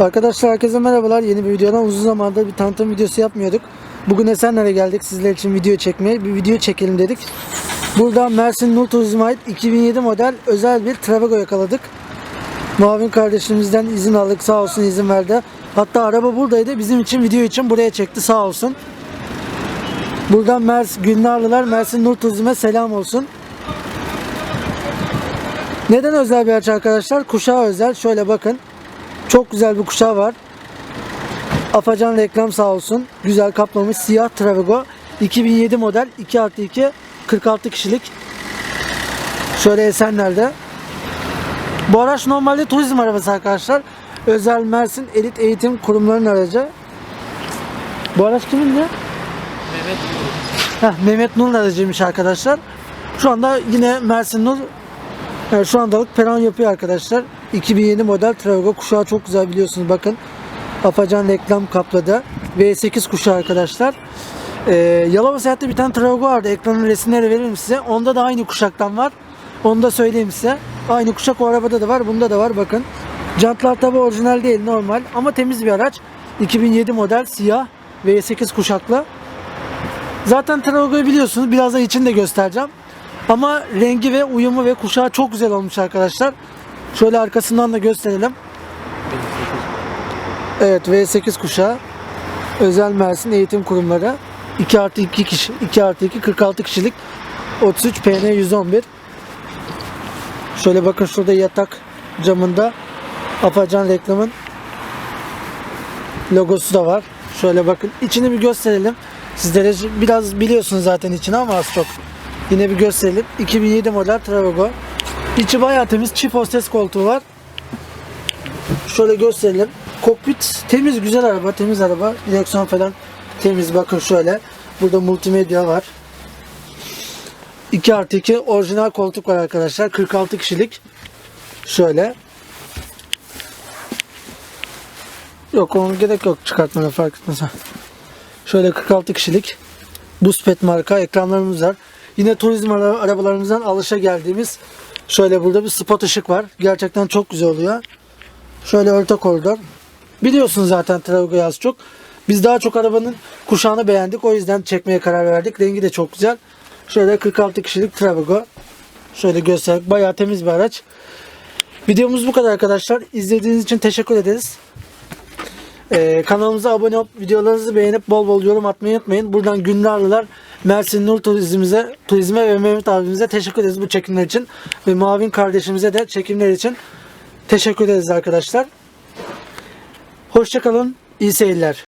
Arkadaşlar herkese merhabalar. Yeni bir videodan uzun zamandır bir tanıtım videosu yapmıyorduk. Bugün Esenler'e geldik sizler için video çekmeye. Bir video çekelim dedik. Burada Mersin Nur Turizm'e ait 2007 model özel bir Travago yakaladık. Muavin kardeşimizden izin aldık sağ olsun izin verdi. Hatta araba buradaydı bizim için video için buraya çekti sağ olsun. Buradan Mers Gülnarlılar Mersin Nur Turizm'e selam olsun. Neden özel bir araç arkadaşlar? Kuşağı özel. Şöyle bakın. Çok güzel bir kuşağı var. Afacan reklam sağ olsun. Güzel kaplamış siyah Travago. 2007 model 2 artı 2 46 kişilik. Şöyle Esenler'de. Bu araç normalde turizm arabası arkadaşlar. Özel Mersin Elit Eğitim Kurumlarının aracı. Bu araç kimin de? Mehmet Heh, Mehmet Nur'un aracıymış arkadaşlar. Şu anda yine Mersin Nur yani şu andalık peron yapıyor arkadaşlar. 2007 model Travago kuşağı çok güzel biliyorsunuz bakın. Afacan reklam kapladı. V8 kuşağı arkadaşlar. Ee, Yalova Seyahat'te bir tane Travago vardı. Ekranın resimleri veririm size. Onda da aynı kuşaktan var. Onu da söyleyeyim size. Aynı kuşak o arabada da var. Bunda da var bakın. Jantlar tabi orijinal değil normal ama temiz bir araç. 2007 model siyah V8 kuşaklı. Zaten Travago'yu biliyorsunuz. Biraz da içini de göstereceğim. Ama rengi ve uyumu ve kuşağı çok güzel olmuş arkadaşlar. Şöyle arkasından da gösterelim. Evet V8 kuşağı. Özel Mersin Eğitim Kurumları. 2 artı 2 kişi. 2 artı 2 46 kişilik. 33 PN 111. Şöyle bakın şurada yatak camında Afacan reklamın logosu da var. Şöyle bakın içini bir gösterelim. Sizlere biraz biliyorsunuz zaten içini ama az çok. Yine bir gösterelim. 2007 model Travago. İçi bayağı temiz. Çift hostes koltuğu var. Şöyle gösterelim. Kokpit temiz güzel araba. Temiz araba. Direksiyon falan temiz. Bakın şöyle. Burada multimedya var. 2 artı 2 orijinal koltuk var arkadaşlar. 46 kişilik. Şöyle. Yok onun gerek yok çıkartmana fark etmez. Şöyle 46 kişilik Buspet marka ekranlarımız var. Yine turizm ara- arabalarımızdan alışa geldiğimiz şöyle burada bir spot ışık var. Gerçekten çok güzel oluyor. Şöyle orta koridor. Biliyorsunuz zaten Travago'yu az çok. Biz daha çok arabanın kuşağını beğendik. O yüzden çekmeye karar verdik. Rengi de çok güzel. Şöyle 46 kişilik Travago. Şöyle göster. Bayağı temiz bir araç. Videomuz bu kadar arkadaşlar. İzlediğiniz için teşekkür ederiz. Ee, kanalımıza abone olup videolarınızı beğenip bol bol yorum atmayı unutmayın. Buradan Günlerliler Mersin Nur Turizmimize, Turizme ve Mehmet abimize teşekkür ederiz bu çekimler için. Ve Mavin kardeşimize de çekimler için teşekkür ederiz arkadaşlar. Hoşçakalın. iyi seyirler.